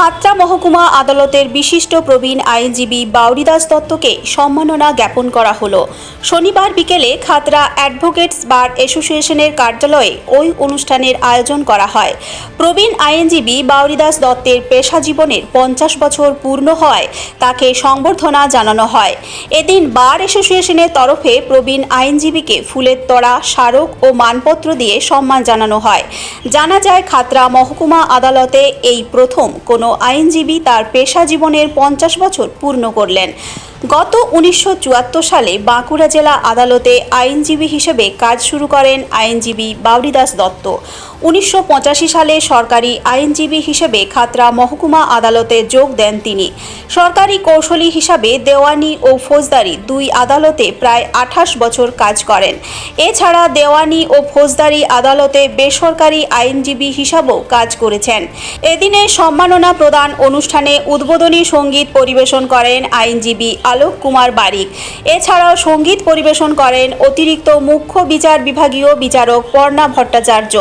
খাতড়া মহকুমা আদালতের বিশিষ্ট প্রবীণ আইনজীবী বাউরিদাস দত্তকে সম্মাননা জ্ঞাপন করা হলো। শনিবার বিকেলে খাতড়া অ্যাডভোকেটস বার অ্যাসোসিয়েশনের কার্যালয়ে ওই অনুষ্ঠানের আয়োজন করা হয়। প্রবীণ আইনজীবী বাউরিদাস দত্তের পেশা জীবনের পঞ্চাশ বছর পূর্ণ হয় তাকে সংবর্ধনা জানানো হয়। এদিন বার অ্যাসোসিয়েশনের তরফে প্রবীণ আইনজীবীকে ফুলের তোড়া, স্মারক ও মানপত্র দিয়ে সম্মান জানানো হয়। জানা যায়, খাতড়া মহকুমা আদালতে এই প্রথম কোনো আইনজীবী তার পেশা জীবনের পঞ্চাশ বছর পূর্ণ করলেন। গত উনিশশো চুয়াত্তর সালে বাঁকুড়া জেলা আদালতে আইনজীবী হিসেবে কাজ শুরু করেন আইনজীবী বাউরিদাস দত্ত। উনিশশো পঁচাশি সালে সরকারি আইনজীবী হিসেবে খাতরা মহকুমা আদালতে যোগ দেন তিনি। সরকারি কৌশলী হিসাবে দেওয়ানি ও ফৌজদারি দুই আদালতে প্রায় আঠাশ বছর কাজ করেন। এছাড়া দেওয়ানি ও ফৌজদারি আদালতে বেসরকারি আইনজীবী হিসাবেও কাজ করেছেন। এদিনে সম্মাননা প্রদান অনুষ্ঠানে উদ্বোধনী সংগীত পরিবেশন করেন আইনজীবী আলোক কুমার বারিক। এছাড়াও সংগীত পরিবেশন করেন অতিরিক্ত মুখ্য বিচার বিভাগীয় বিচারক পর্ণা ভট্টাচার্য।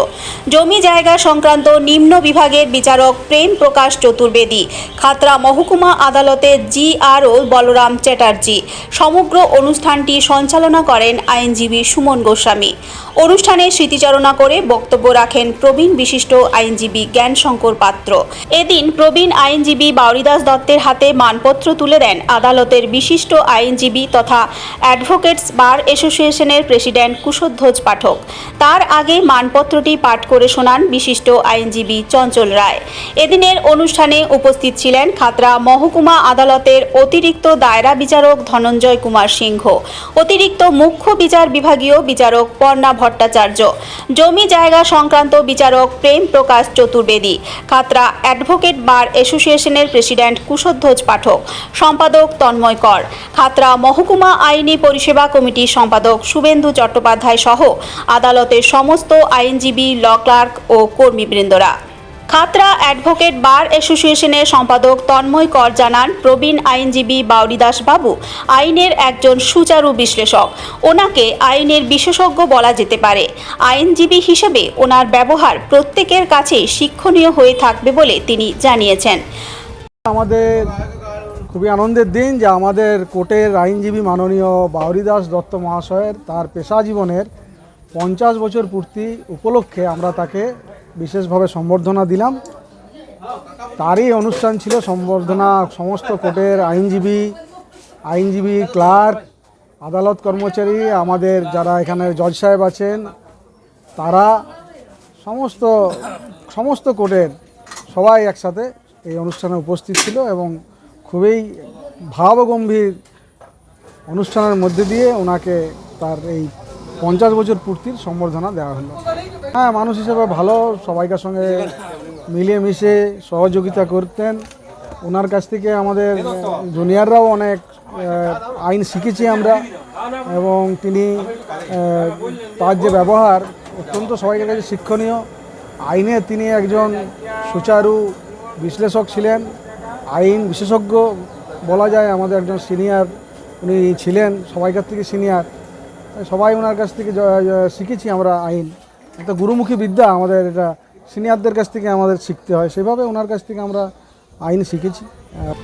জমি জায়গা সংক্রান্ত নিম্ন বিভাগের বিচারক প্রেম প্রকাশ চতুর্বেদী। খাতরা মহকুমা আদালতের জিআরও বলরাম চ্যাটার্জি। সমগ্র অনুষ্ঠানটি সঞ্চালনা করেন আইনজীবী সুমন গোস্বামী। অনুষ্ঠানে স্মৃতিচারণা করে বক্তব্য রাখেন প্রবীণ বিশিষ্ট আইনজীবী জ্ঞানশঙ্কর পাত্র। এদিন প্রবীণ আইনজীবী বাউরিদাস দত্তের হাতে মানপত্র তুলে দেন আদালতের বিশিষ্ট আইনজীবী তথা অ্যাডভোকেটস বার অ্যাসোসিয়েশনের প্রেসিডেন্ট কুশধ্বজ পাঠক। তার আগে মানপত্রটি পাঠ করে শোনান বিশিষ্ট আইনজীবী চঞ্চল রায়। এদিনের অনুষ্ঠানে উপস্থিত ছিলেন খাতরা মহকুমা আদালতের অতিরিক্ত দায়রা বিচারক ধনঞ্জয় কুমার সিংহ, অতিরিক্ত মুখ্য বিচার বিভাগীয় বিচারক পর্ণা ভট্টাচার্য, জমি জায়গা সংক্রান্ত বিচারক প্রেম প্রকাশ চতুর্বেদী খাতরা অ্যাডভোকেট বার অ্যাসোসিয়েশনের প্রেসিডেন্ট কুশধ্বজ পাঠক, সম্পাদক তন্ময় কর খাতড়া মহকুমা আইনি পরিষেবা কমিটির সম্পাদক শুভেন্দু চট্টোপাধ্যায় সহ আদালতের সমস্ত আইনজীবী, ল ক্লার্ক ও কর্মীবৃন্দরা। খাতরা অ্যাডভোকেট বার অ্যাসোসিয়েশনের সম্পাদক তন্ময় কর জানান, প্রবীণ আইনজীবী বাউরিদাস বাবু আইনের একজন সুচারু বিশ্লেষক। ওনাকে আইনের বিশেষজ্ঞ বলা যেতে পারে। আইনজীবী হিসেবে ওনার ব্যবহার প্রত্যেকের কাছে শিক্ষণীয় হয়ে থাকবে বলে তিনি জানিয়েছেন। আমাদের খুবই আনন্দের দিন যে আমাদের কোর্টের আইনজীবী মাননীয় বাউরিদাস দত্ত মহাশয়ের তার পেশা জীবনের পঞ্চাশ বছর পূর্তি উপলক্ষে আমরা তাকে বিশেষভাবে সম্বর্ধনা দিলাম। তারই অনুষ্ঠান ছিল সম্বর্ধনা সমস্ত কোর্টের আইনজীবী আইনজীবী ক্লার্ক, আদালত কর্মচারী, আমাদের যারা এখানে জজ সাহেব আছেন, তারা, সমস্ত সমস্ত কোর্টের সবাই একসাথে এই অনুষ্ঠানে উপস্থিত ছিল এবং খুবই ভাবগম্ভীর অনুষ্ঠানের মধ্যে দিয়ে ওনাকে তার এই পঞ্চাশ বছর পূর্তির সম্বর্ধনা দেওয়া হলো। হ্যাঁ মানুষ হিসেবে ভালো, সবাইকার সঙ্গে মিলিয়ে মিশে সহযোগিতা করতেন। ওনার কাছ থেকে আমাদের জুনিয়ররাও অনেক আইন শিখেছি আমরা এবং তিনি তার যে ব্যবহার অত্যন্ত সবাইকার কাছে শিক্ষণীয়। আইনে তিনি একজন সুচারু বিশ্লেষক ছিলেন। আইন বিশেষজ্ঞ বলা যায়, আমাদের একজন সিনিয়র উনি ছিলেন সবাইকার থেকে সিনিয়র। সবাই ওনার কাছ থেকে শিখেছি আমরা আইন। একটা গুরুমুখী বিদ্যা আমাদের, এটা সিনিয়রদের কাছ থেকে আমাদের শিখতে হয়। সেভাবে ওনার কাছ থেকে আমরা আইন শিখেছি।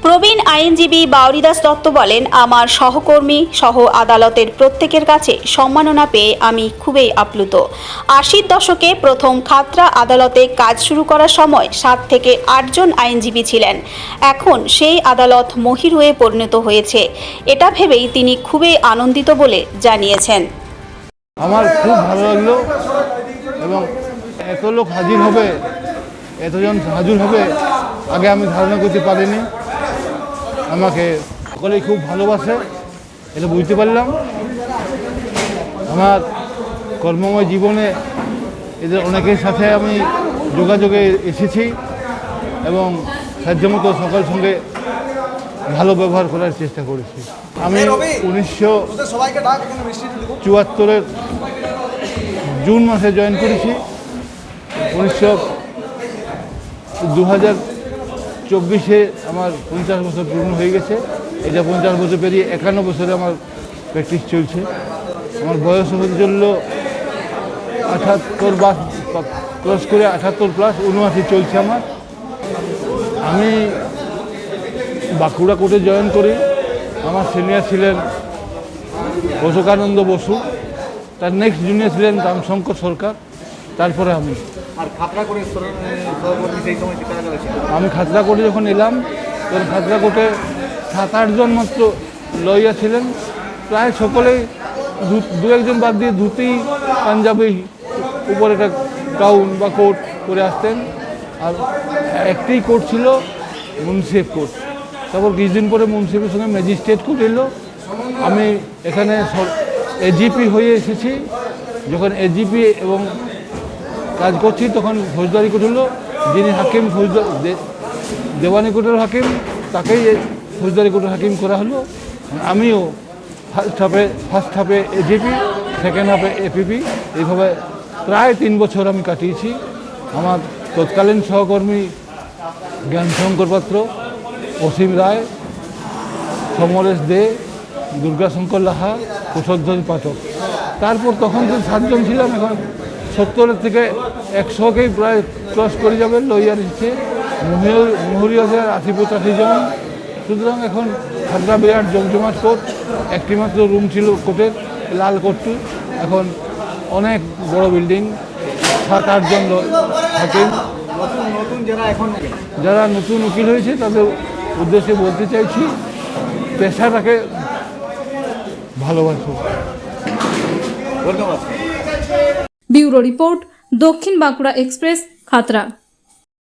প্রবীণ আইনজীবী বাউরিদাস দত্ত বলেন, আমার সহকর্মী সহ আদালতের প্রত্যেকের কাছে সম্মাননা পেয়ে আমি খুবই আপ্লুত। আশির দশকে প্রথম খাতড়া আদালতে কাজ শুরু করার সময় সাত থেকে আটজন আইনজীবী ছিলেন। এখন সেই আদালত মহির হয়ে পরিণত হয়েছে। এটা ভেবেই তিনি খুবই আনন্দিত বলে জানিয়েছেন। আমার খুব ভালো লাগল এবং এত লোক হাজির হবে, এতজন হাজির হবে আগে আমি ধারণা করতে পারিনি। আমাকে সকলেই খুব ভালোবাসে এটা বুঝতে পারলাম। আমার কর্মময় জীবনে এদের অনেকের সাথে আমি যোগাযোগে এসেছি এবং সাধ্যমতো সকল সঙ্গে ভালো ব্যবহার করার চেষ্টা করেছি। আমি উনিশশো চুয়াত্তরের জুন মাসে জয়েন করেছি। উনিশশো দু হাজার চব্বিশে আমার পঞ্চাশ বছর পূর্ণ হয়ে গেছে। এটা পঞ্চাশ বছর পেরিয়ে একান্ন বছরে আমার প্র্যাকটিস চলছে। আমার বয়স হতে চলল আঠাত্তর বাস ক্রস করে আঠাত্তর প্লাস উনআশি চলছে আমার। আমি বাঁকুড়া কোর্টে জয়েন করি। আমার সিনিয়র ছিলেন অশোকানন্দ বসু। তার নেক্সট জুনিয়র ছিলেন রামশঙ্কর সরকার। তারপরে আমি আমি খাতড়া কোর্টে যখন এলাম, তখন খাতড়া কোর্টে সাত আটজন মাত্র লয়ার ছিলেন। প্রায় সকলেই দু- একজন বাদ দিয়ে ধুতি, পাঞ্জাবি উপরে একটা গাউন বা কোট করে আসতেন। আর একটি কোর্ট ছিল মুন্সিফ কোর্ট। তারপর কিছুদিন পরে মুন্সিফের সঙ্গে ম্যাজিস্ট্রেট কোর্ট এলো। আমি এখানে এজিপি হয়ে এসেছি। যখন এজিপি এবং কাজ করছি, তখন ফৌজদারি কোর্ট হলো যিনি হাকিম ফৌজদার দেওয়ানি কোর্টের হাকিম, তাকেই ফৌজদারি কোর্টের হাকিম করা হলো। আমিও ফার্স্ট হাফে ফার্স্ট হাফে এজিপি সেকেন্ড হাফে এপিপি এইভাবে প্রায় তিন বছর আমি কাটিয়েছি। আমার তৎকালীন সহকর্মী জ্ঞানশঙ্কর পাত্র, অসীম রায়, সমরেশ দে, দুর্গাশঙ্কর লাহা কুশধ্বজ পাঠক। তারপর তখন যে সাতজন ছিলাম, এখন সত্তরের থেকে একশোকেই প্রায় ক্রস করে যাবে, লইয়ার হিসেবে মুহুরি আছে আশি পঁচাশি জন। সুতরাং এখন খাতরা বিরাট জমজমাট কোর্ট একটি মাত্র রুম ছিল কোর্টের, লাল কোর্টটি। এখন অনেক বড় বিল্ডিং, সাত আটজন থাকেন যারা নতুন উকিল হয়েছে, তাদের উদ্দেশ্যে বলতে চাইছি, পেশাটাকে ভালোবাসো। ধন্যবাদ। ব্যুরো রিপোর্ট দক্ষিণ বাঁকুড়া এক্সপ্রেস খাতরা।